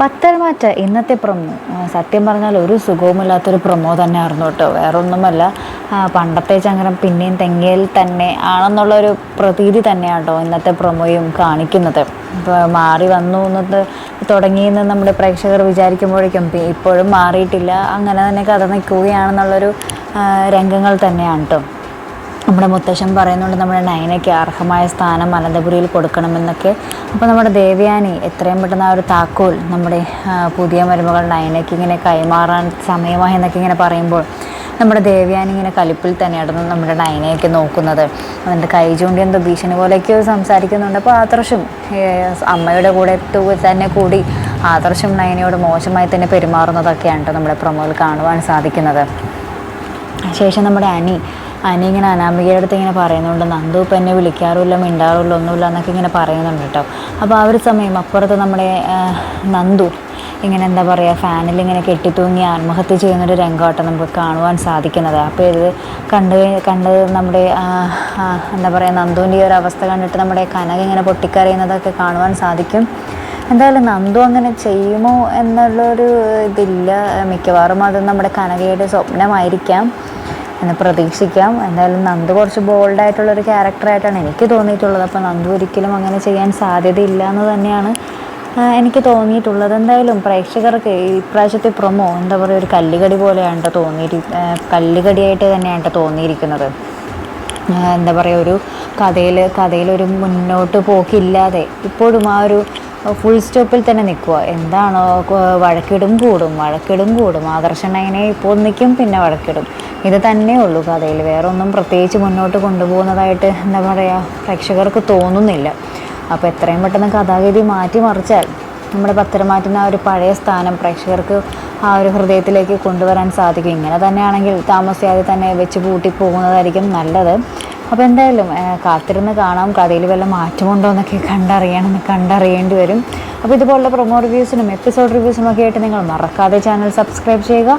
പത്തരമാറ്റ ഇന്നത്തെ പ്രൊമോ. സത്യം പറഞ്ഞാൽ ഒരു സുഖവുമില്ലാത്തൊരു പ്രൊമോ തന്നെ ആയിരുന്നു കേട്ടോ. വേറൊന്നുമല്ല പണ്ടത്തെ ചങ്ങരം പിന്നെയും തെങ്ങയിൽ തന്നെ ആണെന്നുള്ളൊരു പ്രതീതി തന്നെയാണ് കേട്ടോ ഇന്നത്തെ പ്രൊമോയും കാണിക്കുന്നത്. ഇപ്പോൾ മാറി വന്നു എന്നത് തുടങ്ങിയെന്ന് നമ്മുടെ പ്രേക്ഷകർ വിചാരിക്കുമ്പോഴേക്കും ഇപ്പോഴും മാറിയിട്ടില്ല. അങ്ങനെ തന്നെ കഥ നിൽക്കുകയാണെന്നുള്ളൊരു രംഗങ്ങൾ തന്നെയാണ് കേട്ടോ. നമ്മുടെ മുത്തശ്ശൻ പറയുന്നുണ്ട് നമ്മുടെ നയനയ്ക്ക് അർഹമായ സ്ഥാനം അനന്തപുരിയിൽ കൊടുക്കണമെന്നൊക്കെ. അപ്പോൾ നമ്മുടെ ദേവയാനി എത്രയും പെട്ടെന്ന് ആ ഒരു താക്കോൽ നമ്മുടെ പുതിയ മരുമകൾ നയനയ്ക്ക് ഇങ്ങനെ കൈമാറാൻ സമയമായി എന്നൊക്കെ ഇങ്ങനെ പറയുമ്പോൾ നമ്മുടെ ദേവയാനി ഇങ്ങനെ കലിപ്പിൽ തന്നെയായിരുന്നു നമ്മുടെ നയനയൊക്കെ നോക്കുന്നത്. അതിന്റെ കൈ ചൂണ്ടി എന്തോ ഭീഷണി പോലെയൊക്കെയോ സംസാരിക്കുന്നുണ്ട്. അപ്പോൾ ആദർശം അമ്മയുടെ കൂടെ തന്നെ കൂടി ആദർശം നയനയോട് മോശമായി തന്നെ പെരുമാറുന്നതൊക്കെയാണ് നമ്മുടെ പ്രൊമോയിൽ കാണുവാൻ സാധിക്കുന്നത്. ശേഷം നമ്മുടെ അനി അനി ഇങ്ങനെ അനാമികയുടെ അടുത്ത് ഇങ്ങനെ പറയുന്നുണ്ട് നന്ദു ഇപ്പം എന്നെ വിളിക്കാറുമില്ല മിണ്ടാറുമില്ല ഒന്നുമില്ല എന്നൊക്കെ ഇങ്ങനെ പറയുന്നുണ്ട് കേട്ടോ. അപ്പോൾ ആ ഒരു സമയം അപ്പുറത്ത് നമ്മുടെ നന്ദു ഇങ്ങനെ എന്താ പറയുക ഫാനിൽ ഇങ്ങനെ കെട്ടിത്തൂങ്ങി ആത്മഹത്യ ചെയ്യുന്നൊരു രംഗമാട്ടോ നമുക്ക് കാണുവാൻ സാധിക്കുന്നത്. അപ്പോൾ ഇത് കണ്ട് കണ്ട് നമ്മുടെ എന്താ പറയുക നന്ദുവിന്റെ ഈ ഒരു അവസ്ഥ കണ്ടിട്ട് നമ്മുടെ കനക ഇങ്ങനെ പൊട്ടിക്കറിയുന്നതൊക്കെ കാണുവാൻ സാധിക്കും. എന്തായാലും നന്ദു അങ്ങനെ ചെയ്യുമോ എന്നുള്ളൊരു ഇതില്ല. മിക്കവാറും അത് നമ്മുടെ കനകയുടെ സ്വപ്നമായിരിക്കാം. എന്ന് പ്രതീക്ഷിക്കാം. എന്തായാലും നന്ദു കുറച്ച് ബോൾഡായിട്ടുള്ളൊരു ക്യാരക്ടറായിട്ടാണ് എനിക്ക് തോന്നിയിട്ടുള്ളത്. അപ്പോൾ നന്ദു ഒരിക്കലും അങ്ങനെ ചെയ്യാൻ സാധ്യതയില്ല എന്ന് തന്നെയാണ് എനിക്ക് തോന്നിയിട്ടുള്ളത്. എന്തായാലും പ്രേക്ഷകർക്ക് ഇപ്രാവശ്യത്തെ പ്രൊമോ എന്താ പറയുക ഒരു കല്ലുകടി പോലെയാണ് തോന്നിയിരി കല്ലുകടിയായിട്ട് തന്നെയാണ് തോന്നിയിരിക്കുന്നത്. എന്താ പറയുക ഒരു കഥയിൽ കഥയിലൊരു മുന്നോട്ട് പോക്കില്ലാതെ ഇപ്പോഴും ആ ഒരു ഫുൾ സ്റ്റോപ്പിൽ തന്നെ നിൽക്കുക എന്താണോ വഴക്കിടും കൂടും വഴക്കിടും കൂടും. ആദർശനങ്ങനെ ഇപ്പോൾ നിൽക്കും പിന്നെ വഴക്കിടും. ഇത് തന്നെയേ ഉള്ളൂ കഥയിൽ. വേറൊന്നും പ്രത്യേകിച്ച് മുന്നോട്ട് കൊണ്ടുപോകുന്നതായിട്ട് എന്താ പറയുക പ്രേക്ഷകർക്ക് തോന്നുന്നില്ല. അപ്പോൾ എത്രയും പെട്ടെന്ന് കഥാഗതി മാറ്റിമറിച്ചാൽ നമ്മുടെ പത്തരമാറ്റിന് ആ ഒരു പഴയ സ്ഥാനം പ്രേക്ഷകർക്ക് ആ ഒരു ഹൃദയത്തിലേക്ക് കൊണ്ടുവരാൻ സാധിക്കും. ഇങ്ങനെ തന്നെയാണെങ്കിൽ താമസിയാതെ തന്നെ വെച്ച് പൂട്ടി പോകുന്നതായിരിക്കും നല്ലത്. അപ്പോൾ എന്തായാലും കാത്തിരുന്ന് കാണാം. കഥയിൽ വല്ല മാറ്റമുണ്ടോ എന്നൊക്കെ കണ്ടറിയണം കണ്ടറിയേണ്ടി വരും. അപ്പോൾ ഇതുപോലുള്ള പ്രൊമോ റിവ്യൂസിനും എപ്പിസോഡ് റിവ്യൂസിനും ഒക്കെ ആയിട്ട് നിങ്ങൾ മറക്കാതെ ചാനൽ സബ്സ്ക്രൈബ് ചെയ്യുക.